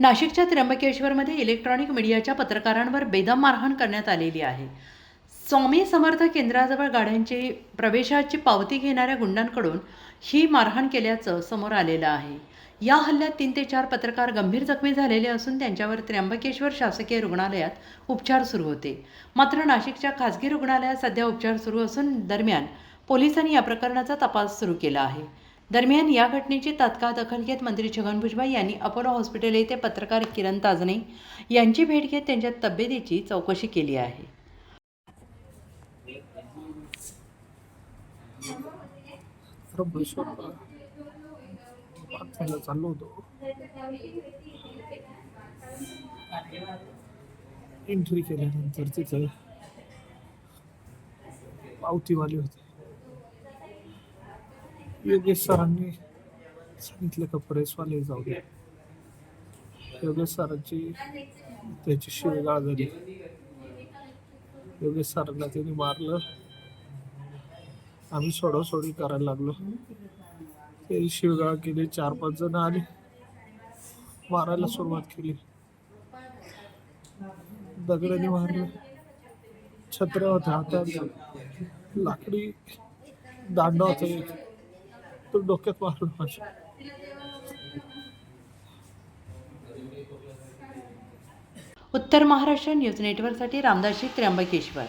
नाशिकच्या त्र्यंबकेश्वरमध्ये इलेक्ट्रॉनिक मीडियाच्या पत्रकारांवर बेदम मारहाण करण्यात आलेली आहे. स्वामी समर्थ केंद्राजवळ गाड्यांची प्रवेशाची पावती घेणाऱ्या गुंडांकडून ही मारहाण केल्याचं समोर आलेलं आहे. या हल्ल्यात तीन ते चार पत्रकार गंभीर जखमी झालेले असून त्यांच्यावर त्र्यंबकेश्वर शासकीय रुग्णालयात उपचार सुरू होते. मात्र नाशिकच्या खासगी रुग्णालयात सध्या उपचार सुरू असून दरम्यान पोलिसांनी या प्रकरणाचा तपास सुरू केला आहे. दरम्यान या घटनेची तात्काळ दखल घेत मंत्री छगन भुजबळ यांनी अपोलो हॉस्पिटल येथे पत्रकार किरण ताजने यांची भेट घेत त्यांच्या तब्येतीची चौकशी केली आहे. चाललो होतो एंट्री केल्यानंतर तिथं पावतीवाले होते योगेश सरांनी सांगितले का प्रेसवाले जाऊ द्या योगेश सरांची त्याची शिवगाळ झाली. योगेश सरांना त्यांनी मारलं. आम्ही सोडासोडी करायला लागलो. ते शिवगाळ केली चार पाच जण आले. मारायला सुरुवात केली. दगडाने मारलं. छत्र्या होत्या हातात लाकडी दांडा होता एक डोक्यात मारलं पाहिजे उत्तर महाराष्ट्र न्यूज नेटवर्कसाठी रामदासी त्र्यंबकेश्वर.